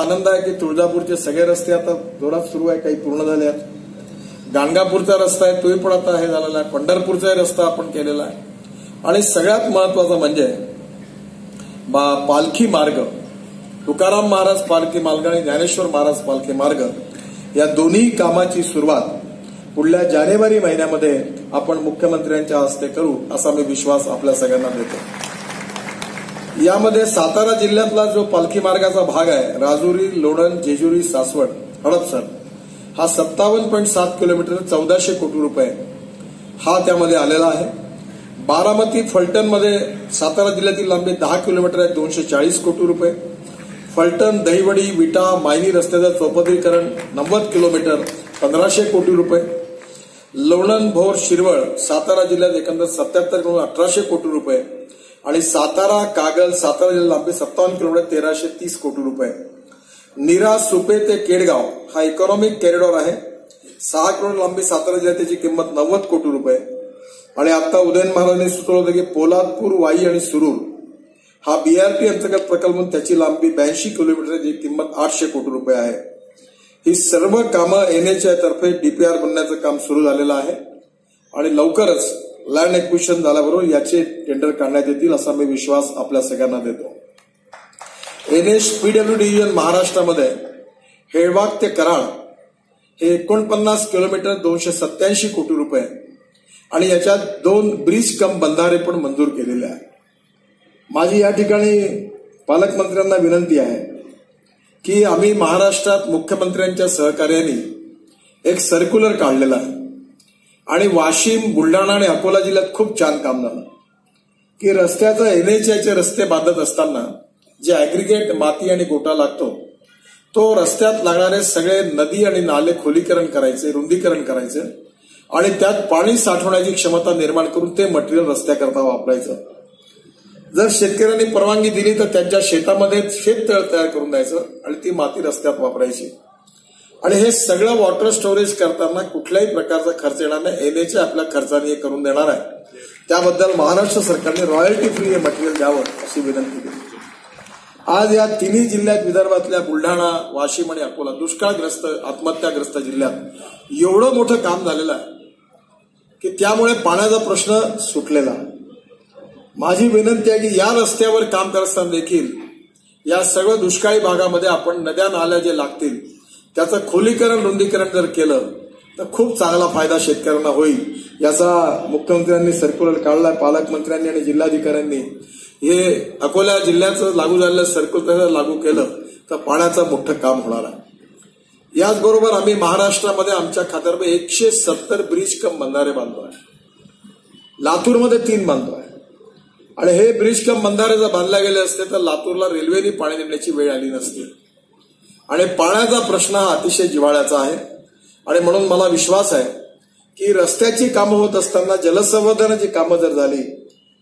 आनंद आहे की तुळजापूरचे सगळे रस्ते आता जोरात सुरू आहे काही पूर्ण झाले आहेत. गाणगापूरचा रस्ता आहे तोही पण आता हे झालेला आहे. पंढरपूरचा रस्ता आपण केलेला आहे. आणि सगळ्यात महत्वाचं म्हणजे बा- पालखी मार्ग. तुकाराम महाराज पालखी मार्ग आणि ज्ञानेश्वर महाराज पालखी मार्ग या दोन्ही कामाची सुरुवात पुढल्या जानेवारी महिन्यामध्ये आपण मुख्यमंत्र्यांच्या हस्ते करू असा मी विश्वास आपल्या सगळ्यांना देतो यामध्ये सातारा जिल्ह्यातला जो पालखी मार्गाचा भाग आहे राजुरी लोणंद जेजुरी सासवड हडपसर हा सत्तावन्न पॉईंट सात किलोमीटर चौदाशे कोटी रुपये हा त्यामध्ये आलेला आहे. बारामती फलटणमध्ये सातारा जिल्ह्यातील लांबी दहा किलोमीटर आहे दोनशे चाळीस कोटी रुपये. फलटण दहिवडी विटा मायनी रस्त्याचं चौपदरीकरण नव्वद किलोमीटर पंधराशे कोटी रुपये. लोणंद भोर शिरवळ सातारा जिल्ह्यात एकंदर सत्याहत्तर किलोमीटर अठराशे कोटी रुपये. आणि सातारा कागल सातारा जिल्हा लांबी सत्तावन्न किलोमीटर तेराशे तीस कोटी रुपये. निरा सुपे ते केडगाव हा इकॉनॉमिक कॉरिडॉर आहे. सहा करोड लांबी सातारा जिल्ह्यात त्याची किंमत नव्वद कोटी रुपये. आणि आता उदयन महाराजांनी सुचवलं होतं की पोलादपूर वाई आणि सुरूर हा बीआरटी अंतर्गत प्रकल्प म्हणून त्याची लांबी ब्याऐंशी किलोमीटर जी किंमत आठशे कोटी रुपये आहे. ही सर्व कामं एनएचआय तर्फे डीपीआर बनण्याचं काम सुरू झालेलं आहे. आणि लवकरच लँड एक्विशन झाल्याबरोबर याचे टेंडर काढण्यात येतील असा मी विश्वास आपल्या सगळ्यांना देतो. एनएच पीडब्ल्यू डिव्हिजन महाराष्ट्रामध्ये हेळवाग ते कराड हे एकोणपन्नास किलोमीटर दोनशे सत्याऐंशी कोटी रुपये आणि याच्यात दोन ब्रिज कम बंधारे पण मंजूर केलेले आहे माझी या ठिकाणी पालकमंत्र्यांना विनंती आहे की आम्ही महाराष्ट्रात मुख्यमंत्र्यांच्या सहकार्याने एक सर्क्युलर काढलेला आहे. आणि वाशिम बुलढाणा आणि अकोला जिल्ह्यात खूप छान काम झालं. की रस्त्याचं एनएचआयचे रस्ते बांधत असताना जे अॅग्रिगेट माती आणि गोटा लागतो तो रस्त्यात लागणारे सगळे नदी आणि नाले खोलीकरण करायचे रुंदीकरण करायचे आणि त्यात पाणी साठवण्याची क्षमता निर्माण करून ते मटेरियल रस्त्याकरता वापरायचं. जर शेतकऱ्यांनी परवानगी दिली तर त्यांच्या शेतामध्ये शेततळ तयार करून द्यायचं आणि ती माती रस्त्यात वापरायची. आणि हे सगळं वॉटर स्टोरेज करताना कुठल्याही प्रकारचा खर्च येणार नाही. एनएचे आपल्या खर्चाने हे करून देणार आहे. त्याबद्दल महाराष्ट्र सरकारने रॉयल्टी फ्री हे मटेरियल द्यावं अशी विनंती केली. आज या तिन्ही जिल्ह्यात विदर्भातल्या बुलढाणा वाशिम आणि अकोला दुष्काळग्रस्त आत्महत्याग्रस्त जिल्ह्यात एवढं मोठं काम झालेलं आहे की त्यामुळे पाण्याचा प्रश्न सुटलेला. माझी विनंती आहे की या रस्त्यावर काम करत असताना देखील या सगळ्या दुष्काळी भागामध्ये आपण नद्या नाल्या जे लागतील त्याचं खोलीकरण रुंदीकरण जर केलं तर खूप चांगला फायदा शेतकऱ्यांना होईल. याचा मुख्यमंत्र्यांनी सर्क्युलर काढला पालकमंत्र्यांनी आणि जिल्हाधिकाऱ्यांनी. हे अकोला जिल्ह्याचं लागू झालेलं सर्क्युलर लागू केलं तर पाण्याचं मोठं काम होणार आहे. याचबरोबर आम्ही महाराष्ट्रामध्ये आमच्या खात्यावर एकशे सत्तर ब्रिज कम बंधारे बांधतो आहे लातूरमध्ये तीन बांधतो आहे आणि हे ब्रिज कम बंधारे जर बांधल्या गेले असते तर लातूरला रेल्वेने पाणी देण्याची वेळ आली नसती. आणि पाण्याचा प्रश्न हा अतिशय जिव्हाळ्याचा आहे. आणि म्हणून मला विश्वास आहे की रस्त्याची कामं होत असताना जलसंवर्धनाची कामं जर झाली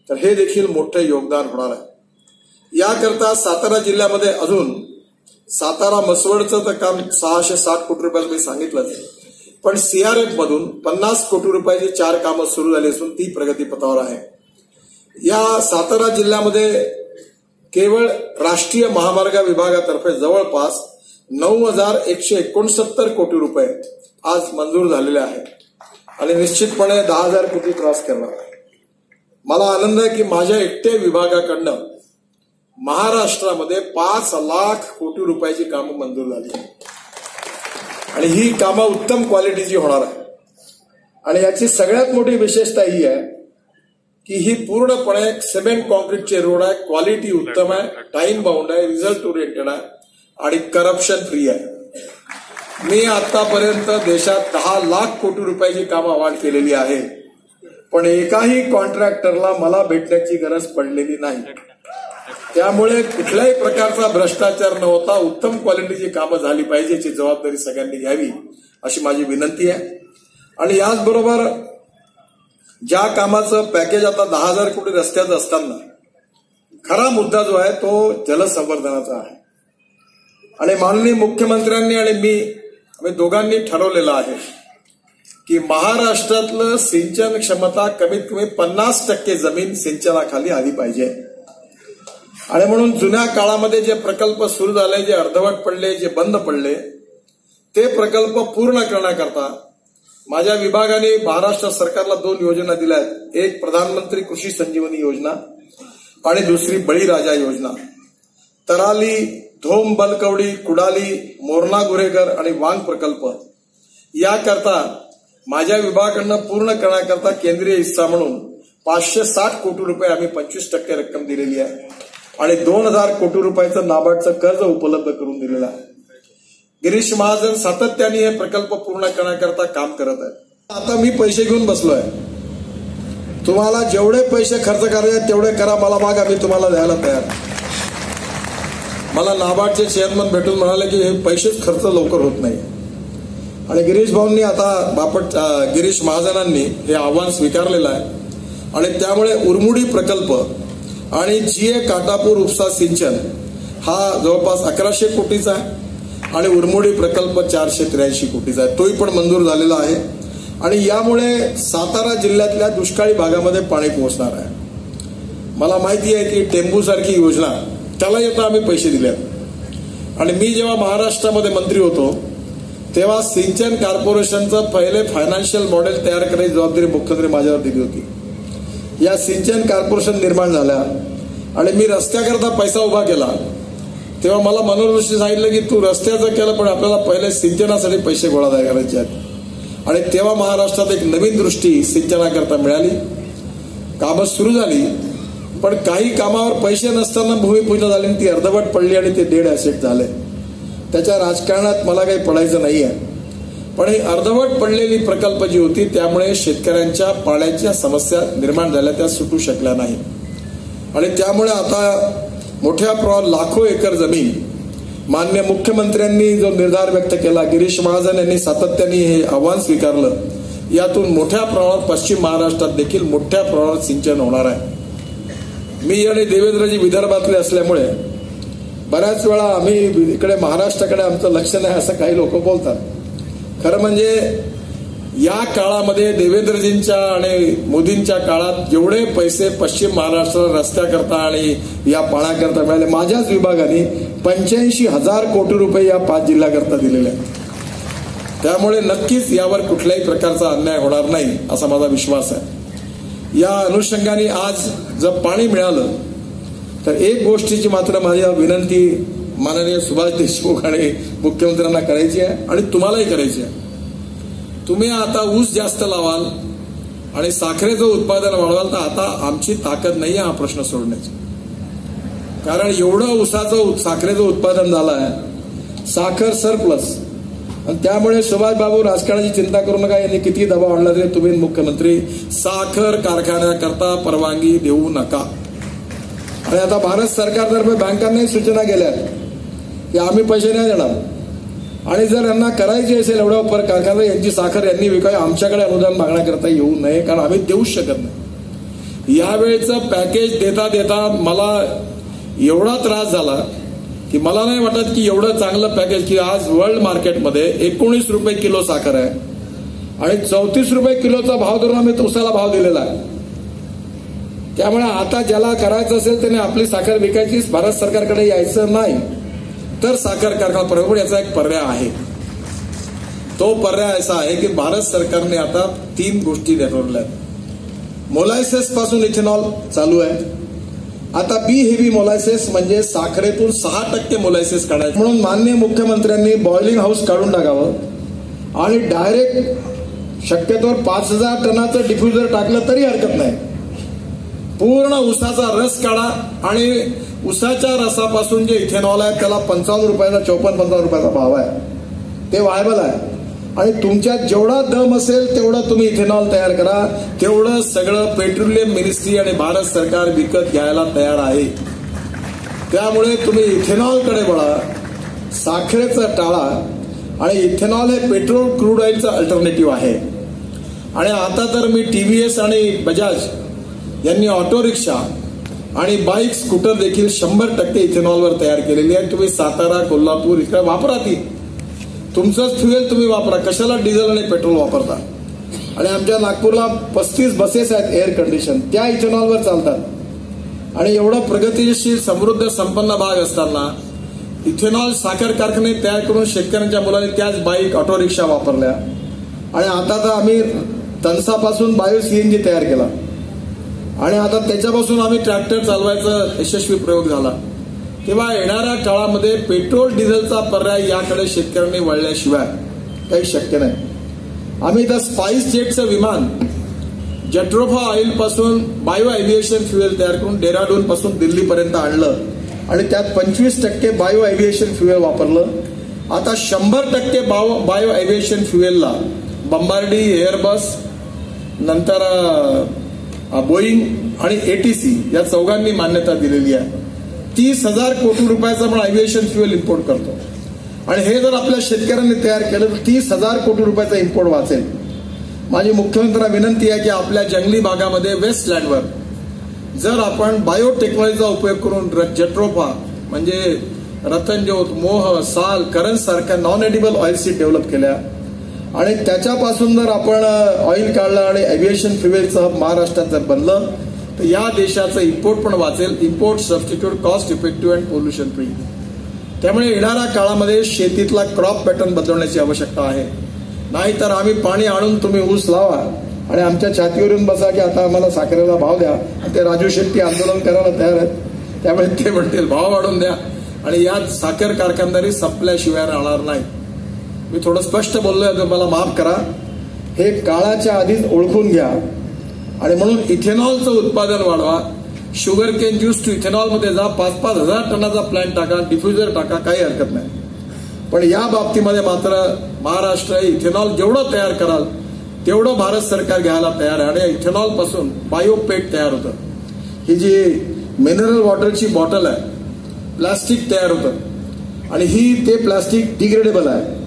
तर हे देखील मोठं योगदान होणार आहे. याकरता सातारा जिल्ह्यामध्ये अजून सातारा मसवडचं तर काम सहाशे साठ कोटी रुपयाला मी सांगितलं पण सीआरएफ मधून पन्नास कोटी रुपयाची चार कामं सुरू झाली असून ती प्रगतीपथावर आहे. या सातारा जिल्ह्यामध्ये केवळ राष्ट्रीय महामार्ग विभागातर्फे जवळपास नऊ हजार एकशे एकोणसत्तर कोटी रुपये आज मंजूर झालेले आहेत. आणि निश्चितपणे दहा हजार कोटी क्रॉस करणार आहे. मला आनंद आहे की माझ्या एकटे विभागाकडनं महाराष्ट्रामध्ये पाच लाख कोटी रुपयाची कामं मंजूर झाली आणि ही कामं उत्तम क्वालिटीची होणार आहे आणि याची सगळ्यात मोठी विशेषता ही आहे की ही पूर्णपणे सिमेंट कॉन्क्रीटचे रोड आहे क्वालिटी उत्तम आहे टाइम बाउंड आहे रिझल्ट ओरिएंटेड आहे. आणि करप्शन फ्री आहे. मी आतापर्यंत देशात दहा लाख कोटी रुपयाची कामं अवार्ड केलेली आहे. पण एकाही कॉन्ट्रॅक्टरला मला भेटण्याची गरज पडलेली नाही. त्यामुळे कुठल्याही प्रकारचा भ्रष्टाचार न होता उत्तम क्वालिटीची कामं झाली पाहिजे याची जबाबदारी सगळ्यांनी घ्यावी अशी माझी विनंती आहे. आणि याचबरोबर ज्या कामाचं पॅकेज आता दहा हजार कोटी रस्त्याचं असताना खरा मुद्दा जो आहे तो जलसंवर्धनाचा आहे. आणि माननीय मुख्यमंत्र्यांनी आणि मी आम्ही दोघांनी ठरवलेलं आहे की महाराष्ट्रातलं सिंचन क्षमता कमीत कमी पन्नास टक्के जमीन सिंचनाखाली आली पाहिजे. आणि म्हणून जुन्या काळामध्ये जे प्रकल्प सुरू झाले जे अर्धवट पडले जे बंद पडले ते प्रकल्प पूर्ण करण्याकरता माझ्या विभागाने महाराष्ट्र सरकारला दोन योजना दिल्या आहेत. एक प्रधानमंत्री कृषी संजीवनी योजना आणि दुसरी बळीराजा योजना. तराली धोम बलकवडी कुडाली मोरणा गुरेकर आणि वांग प्रकल्प. याकरता माझ्या विभागाकडनं पूर्ण करण्याकरता केंद्रीय हिस्सा म्हणून पाचशे साठ कोटी रुपये आम्ही पंचवीस टक्के रक्कम दिलेली आहे. आणि दोन हजार कोटी रुपयाचं नाबार्डचं कर्ज उपलब्ध करून दिलेलं आहे. गिरीश महाजन सातत्याने हे प्रकल्प पूर्ण करण्याकरता काम करत आहेत. आता मी पैसे घेऊन बसलोय. तुम्हाला जेवढे पैसे खर्च करायचे तेवढे करा. मला माग आम्ही तुम्हाला द्यायला तयार मला नाबार्डचे चेअरमन भेटून म्हणाले की हे पैसेच खर्च लवकर होत नाही. आणि गिरीश भाऊंनी आता बापट गिरीश महाजनांनी हे आव्हान स्वीकारलेलं आहे. आणि त्यामुळे उरमुडी प्रकल्प आणि जी ए काटापूर उपसा सिंचन हा जवळपास अकराशे कोटीचा आहे. आणि उरमोडी प्रकल्प चारशे त्र्याऐंशी कोटीचा आहे. तोही पण मंजूर झालेला आहे. आणि यामुळे सातारा जिल्ह्यातल्या दुष्काळी भागामध्ये पाणी पोहोचणार आहे. मला माहिती आहे की टेंबूसारखी योजना त्याला आता आम्ही पैसे दिले. आणि मी जेव्हा महाराष्ट्रामध्ये मंत्री होतो तेव्हा सिंचन कॉर्पोरेशनचं पहिले फायनान्शियल मॉडेल तयार करायची जबाबदारी मुख्यमंत्री माझ्यावर दिली होती. या सिंचन कॉर्पोरेशन निर्माण झाल्या आणि मी रस्त्याकरता पैसा उभा केला. तेव्हा मला मनोदृष्टी सांगितलं की तू रस्त्याचं केलं पण आपल्याला पहिले सिंचनासाठी पैसे गोळा करायचे आहेत. आणि तेव्हा महाराष्ट्रात एक नवीन दृष्टी सिंचनाकरता मिळाली. कामं सुरू झाली. पण काही कामावर पैसे नसताना भूमिपूजा झाली ती अर्धवट पडली आणि ते डेड ॲसेट झाले. त्याच्या राजकारणात मला काही पडायचं नाही आहे पण ही अर्धवट पडलेली प्रकल्प जी होती त्यामुळे शेतकऱ्यांच्या पाण्याच्या समस्या निर्माण झाल्या त्या सुटू शकल्या नाही. आणि त्यामुळे आता मोठ्या प्रमाणात लाखो एकर जमीन मान्य मुख्यमंत्र्यांनी जो निर्धार व्यक्त केला गिरीश महाजन यांनी सातत्याने हे आव्हान स्वीकारलं यातून मोठ्या प्रमाणात पश्चिम महाराष्ट्रात देखील मोठ्या प्रमाणात सिंचन होणार आहे. मी आणि देवेंद्रजी विदर्भातले असल्यामुळे बऱ्याच वेळा आम्ही इकडे महाराष्ट्राकडे आमचं लक्ष नाही असं काही लोक बोलतात. खरं म्हणजे या काळामध्ये देवेंद्रजींच्या आणि मोदींच्या काळात जेवढे पैसे पश्चिम महाराष्ट्र रस्त्याकरता आणि या पाण्याकरता मिळाले माझ्याच विभागाने पंच्याऐंशी हजार कोटी रुपये या पाच जिल्ह्याकरता दिलेले आहेत. त्यामुळे नक्कीच यावर कुठल्याही प्रकारचा अन्याय होणार नाही असा माझा विश्वास आहे. या अनुषंगाने आज जर पाणी मिळालं तर एक गोष्टीची मात्र माझी विनंती माननीय सुभाष देशमुख आणि मुख्यमंत्र्यांना करायची आहे आणि तुम्हालाही करायची आहे. तुम्ही आता ऊस जास्त लावाल आणि साखरेचं उत्पादन वाढवाल तर आता आमची ताकद नाही हा प्रश्न सोडण्याची. कारण एवढं ऊसाचं साखरेचं उत्पादन झालं आहे साखर सरप्लस आणि त्यामुळे सुभाषबाबू राजकारणाची चिंता करू नका. यांनी किती दबाव आणला तरी तुम्ही मुख्यमंत्री साखर कारखान्याकरता परवानगी देऊ नका. आणि आता भारत सरकारतर्फे बँकांनाही सूचना केल्या की आम्ही पैसे नाही देणार. आणि जर यांना करायची असेल एवढ्या उपर कारखाना यांची साखर यांनी विकाय आमच्याकडे अनुदान मागण्याकरता येऊ नये कारण आम्ही देऊच शकत नाही. यावेळेचं पॅकेज देता देता मला एवढा त्रास झाला की मला नाही वाटत की एवढं चांगलं पॅकेज की आज वर्ल्ड मार्केटमध्ये एकोणीस रुपये किलो साखर आहे. आणि चौतीस रुपये किलोचा भाव धरून आम्ही उसाला भाव दिलेला आहे. त्यामुळे आता ज्याला करायचं असेल त्याने आपली साखर विकायची भारत सरकारकडे यायचं नाही. तर साखर कारखाना पर्यावरण याचा एक पर्याय आहे. तो पर्याय असा आहे की भारत सरकारने आता तीन गोष्टी ठरवल्या मोलायसेस पासून इथेनॉल चालू आहे. आता बी हेवी मोलायसेस म्हणजे साखरेतून सहा टक्के मोलायसेस काढायचे. म्हणून मान्य मुख्यमंत्र्यांनी बॉइलिंग हाऊस काढून टाकावं. आणि डायरेक्ट शक्यतोवर पाच हजार टनाचं डिफ्युजर टाकलं तरी हरकत नाही. पूर्ण उसाचा रस काढा आणि उसाच्या रसापासून जे इथेनॉल आहे त्याला पंचावन्न रुपयाचा चौपन्न पंचावन्न रुपयाचा भाव आहे. ते वायबल आहे. आणि तुमच्यात जेवढा दम असेल तेवढं तुम्ही इथेनॉल तयार करा. तेवढं सगळं पेट्रोलियम मिनिस्ट्री आणि भारत सरकार विकत घ्यायला तयार आहे. त्यामुळे तुम्ही इथेनॉलकडे वळा. साखरेचं टाळा. आणि इथेनॉल हे पेट्रोल क्रूड ऑइलचं अल्टरनेटिव्ह आहे. आणि आता तर मी टीव्हीएस आणि बजाज यांनी ऑटो रिक्षा आणि बाईक स्कूटर देखील शंभर टक्के इथेनॉलवर तयार केलेली आहे. तुम्ही सातारा कोल्हापूर इकडे वापरा ती. तुमचंच फ्युएल तुम्ही वापरा. कशाला डिझेल आणि पेट्रोल वापरता? आणि आमच्या नागपूरला पस्तीस बसेस आहेत एअर कंडिशन त्या इथेनॉलवर चालतात. आणि एवढा प्रगतीशील समृद्ध संपन्न भाग असताना इथेनॉल साखर कारखाने तयार करून शेतकऱ्यांच्या मुलांनी त्याच बाईक ऑटो रिक्षा वापरल्या. आणि आता तर आम्ही तणसापासून बायो सीएनजी तयार केला. आणि आता त्याच्यापासून आम्ही ट्रॅक्टर चालवायचा यशस्वी प्रयोग झाला. तेव्हा येणाऱ्या काळामध्ये पेट्रोल डिझेलचा पर्याय याकडे शेतकऱ्यांनी वळल्याशिवाय काही शक्य नाही. आम्ही त्या स्पाइस जेटचं विमान जट्रोफा ऑइलपासून बायो एव्हिएशन फ्युएल तयार करून डेहराडून पासून दिल्लीपर्यंत आणलं आणि त्यात पंचवीस टक्के बायो एव्हिएशन फ्युएल वापरलं. आता शंभर टक्के बायो एव्हिएशन फ्युएलला बंबार्डी एअरबस नंतर बोईंग आणि एटीसी या चौघांनी मान्यता दिलेली आहे. तीस हजार कोटी रुपयाचं आपण एव्हिएशन फ्युएल इम्पोर्ट करतो. आणि हे जर आपल्या शेतकऱ्यांनी तयार केलं तर तीस हजार कोटी रुपयाचा इम्पोर्ट वाचेल. माझी मुख्यमंत्र्यांना विनंती आहे की आपल्या जंगली भागामध्ये वेस्टलँडवर जर आपण बायोटेक्नॉलॉजीचा उपयोग करून जट्रोफा म्हणजे रतनज्योत मोह साल करंज सारख्या non edible oil seed develop केल्या. आणि त्याच्यापासून जर आपण ऑइल काढलं आणि एव्हिएशन फ्युएलचं हब महाराष्ट्रात जर बनलं तर या देशाचं इम्पोर्ट पण वाचेल. Import substitute cost effective and pollution free त्यामुळे येणाऱ्या काळामध्ये शेतीतला क्रॉप पॅटर्न बदलण्याची आवश्यकता आहे. नाहीतर आम्ही पाणी आणून तुम्ही ऊस लावा आणि आमच्या छातीवरून बसा की आता आम्हाला साखरेला भाव द्या आणि ते राजू शेट्टी आंदोलन करायला तयार आहेत. त्यामुळे ते म्हणतील भाव वाढून द्या. आणि यात साखर कारखानदारी संपल्याशिवाय राहणार नाही. मी थोडं स्पष्ट बोललोय तर मला माफ करा. हे काळाच्या आधीच ओळखून घ्या. आणि म्हणून इथेनॉलचं उत्पादन वाढवा. शुगर केन ज्यूस टू इथेनॉलमध्ये जा. पाच पाच हजार टनाचा प्लॅन्ट टाका डिफ्युजर टाका काही हरकत नाही. पण या बाबतीमध्ये मात्र महाराष्ट्र इथेनॉल जेवढं तयार कराल तेवढं भारत सरकार घ्यायला तयार आहे. आणि इथेनॉलपासून बायोपेट तयार होतं. ही जी मिनरल वॉटरची बॉटल आहे प्लास्टिक तयार होतं. आणि ही ते प्लास्टिक डिग्रेडेबल आहे.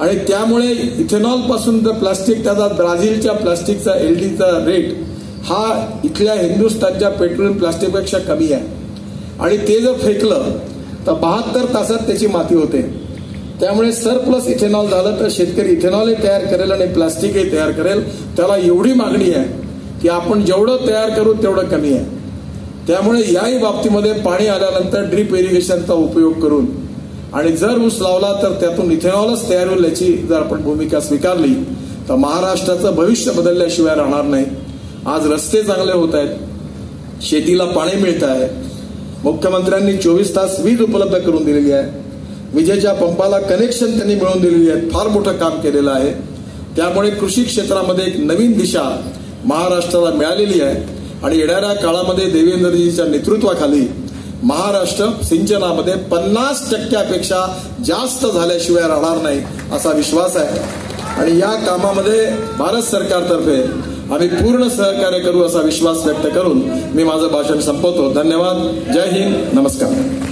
आणि त्यामुळे इथेनॉलपासून जर प्लास्टिक त्याचा ब्राझीलच्या प्लास्टिकचा एलडीचा रेट हा इथल्या हिंदुस्थानच्या पेट्रोलियम प्लास्टिकपेक्षा कमी आहे. आणि ते जर फेकलं तर बहात्तर तासात त्याची माती होते. त्यामुळे सरप्लस इथेनॉल झालं तर शेतकरी इथेनॉलही तयार करेल आणि प्लास्टिकही तयार करेल. त्याला एवढी मागणी आहे की आपण जेवढं तयार करू तेवढं कमी आहे. त्यामुळे याही बाबतीमध्ये पाणी आल्यानंतर ड्रीप इरिगेशनचा उपयोग करून आणि जर ऊस लावला तर त्यातून इथेनॉलच तयार होईल याची जर आपण भूमिका स्वीकारली तर महाराष्ट्राचं भविष्य बदलल्याशिवाय राहणार नाही. आज रस्ते चांगले होत आहेत. शेतीला पाणी मिळत आहे. मुख्यमंत्र्यांनी चोवीस तास वीज उपलब्ध करून दिलेली आहे. विजेच्या पंपाला कनेक्शन त्यांनी मिळवून दिलेली आहे. फार मोठं काम केलेलं आहे. त्यामुळे कृषी क्षेत्रामध्ये एक नवीन दिशा महाराष्ट्राला मिळालेली आहे. आणि येणाऱ्या काळामध्ये देवेंद्रजीच्या नेतृत्वाखाली महाराष्ट्र सिंचनामध्ये पन्नास टक्क्यापेक्षा जास्त झाल्याशिवाय राहणार नाही असा विश्वास आहे. आणि या कामामध्ये भारत सरकारतर्फे आम्ही पूर्ण सहकार्य करू असा विश्वास व्यक्त करून मी माझं भाषण संपवतो. धन्यवाद. जय हिंद. नमस्कार.